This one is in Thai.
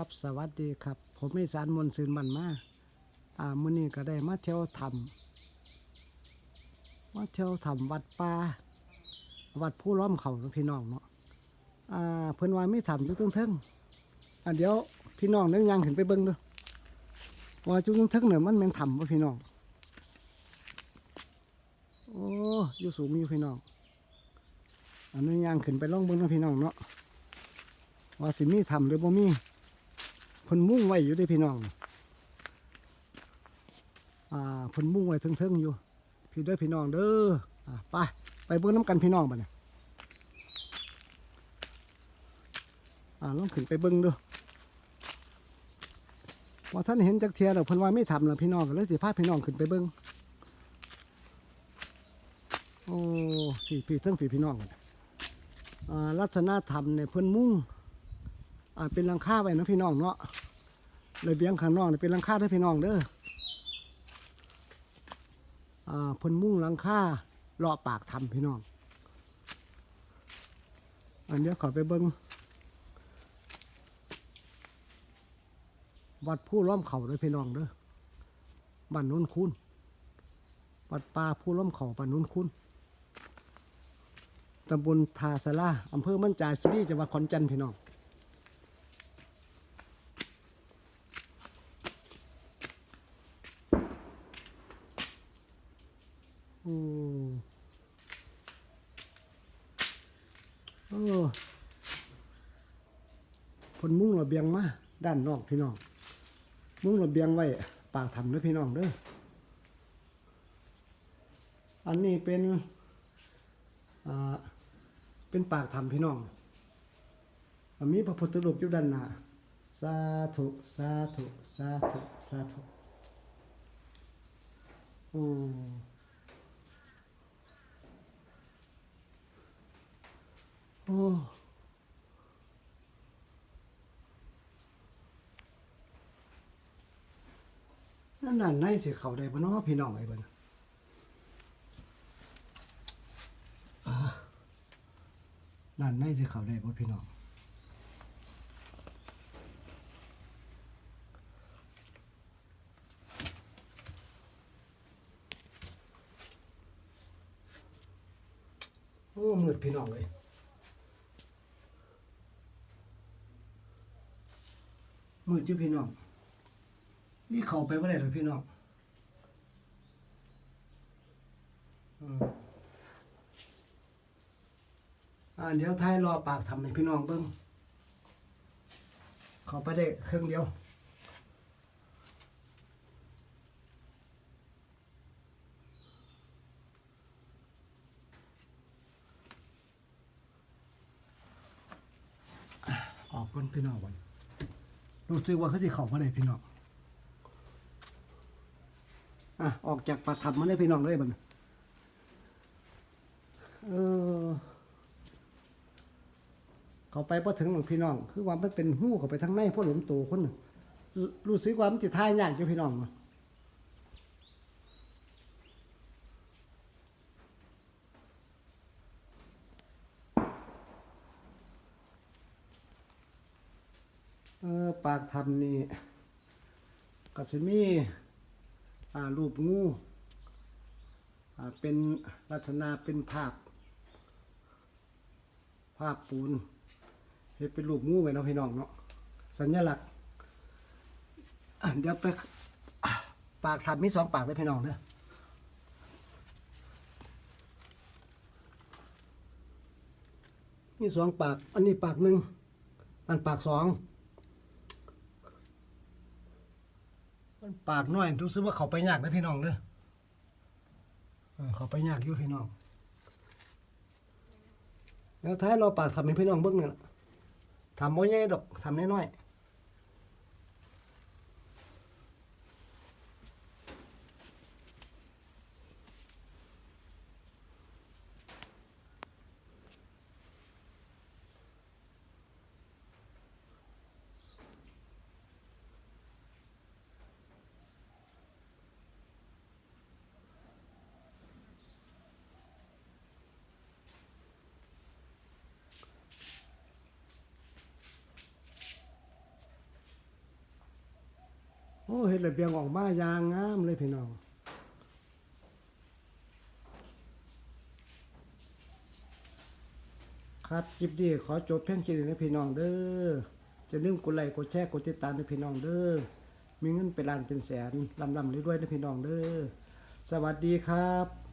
ครับ สวัสดีครับ ผมมีสารมนซืนมันมาอ่ามื้อนี้ก็ได้มาเที่ยวทำมาเที่ยวทำวัดป่าวัดผู้ล้อมเขาพี่น้องเนาะอ่าเพิ่นว่าไม่ทำจุดเทิงอ่าเดี๋ยวพี่น้องเดินยังขึ้นไปเบิ่งดูว่าจุดเทิงเนี่ยมันแม่นทำบ่พี่น้องโอ้อยู่สูงอยู่พี่น้องอันนี้ยังขึ้นไปล่องเบิ่งนะพี่น้องเนาะว่าสิมีทำหรือบ่มี เพิ่นมุ่งไว้อยู่ด้พี่น้องอ่าเพิ่นมุ่งไว้เทิงๆอยู่ พี่เด้อพี่น้องเด้ออ่าไปไปเบิ่งน้ำกันพี่น้องบัดนี้อ่าลองขึ้นไปเบิ่งดูว่าท่านเห็นจักเทียแล้วเพิ่นว่าไม่ทำแล้วพี่น้องก็เลยสิพาพี่น้องขึ้นไปเบิ่งโอ้พี่พี่เทิงพี่พี่น้องกันอ่าลักษณะธรรมเนี่ยเพิ่นมุ่ง อ่าเป็นลังคาไว้นะพี่น้องเนาะระเบียงข้างนอกเนี่ยเป็นลังคาเด้พี่น้องเด้ออ่าพนมุ่งลังคาเลาะปากทำพี่น้อง อันเดี๋ยวขอไปเบิ้งวัดผู้ล้อมเขาด้อพี่น้องเด้อบ้านโน้นคุณวัดป่าผู้ล้อมเขาบ้านโน้นคุณตำบลทาสลาอำเภอมันจาคีรีจังหวัดขอนแก่นพี่น้อง อ้โอ้ผลมุ่งระเบียงมาด้านนอกพี่น้อง มุ่งระเบียงไว้ปากถ้ำเด้อพี่น้องเด้ออันนี้เป็นอ่าเป็นปากถ้ำพี่น้องอ่ามีพระพุทธรูปอยู่ด้านหน้าสาธุสาธุสาธุสาธุโอ้ โอ้นั่นนั่นในสิเขาได้บ่เนาะพี่น้องไอ้เบิ่นอ่านั่นในสิเขาได้บ่พี่น้องโอ้มืดพี่น้องเลย มือจุพี่น้องนี่เขาไปไม่ได้หรอพี่น้องอ่าเดี๋ยวท้ายรอปากทำให้พี่น้องเบิ้งขาไปได้เครื่องเดียวออกก่อนพี่น้องก่อน รู้สึกว่าเขาจะเขามาได้พี่น้องอะออกจากปากถ้ำมาได้พี่น้องเลยบันเออเขาไปพอถึงหลวงพี่น้อง คือว่ามันเป็นหู้เขาไปทางในพ่อหลวงตู่คนน่ะรู้สึกว่ามันจะท่ายากอยู่พี่น้องมั้ง เออปากถ้ำนี่ก็สิมีอ่ารูปงูอ่าเป็นลักษณะเป็นภาพ ภาพปูนเฮ็ดเป็นรูปงูไว้เนาะพี่น้องเนาะสัญลักษณ์อะเดี๋ยวไปปากทำมีสองปากเลยพี่น้องเด้อมีสองปาก อันนี้ปากหนึ่งอันปากสอง มันปากน้อยรู้สึกว่าเขาไปยากนะพี่น้องเด้อเออเขาไปยากอยู่พี่น้อง แล้วท้ายเราปากทำให้พี่น้องเบิ้งนี่ยทำบ่ใหญ่ดอกทำน้อย โอ้เห็ดระเบียงออกมาอย่างงามเลยพี่น้องครับคลิปนี้ขอจบเพียงแค่นี้นะพี่น้องเด้อจะลืมกดไลค์กดแชร์กดติดตามนะพี่น้องเด้อมีเงินเป็นล้านเป็นแสนลำลำเรื่อยๆนะพี่น้องเด้อสวัสดีครับ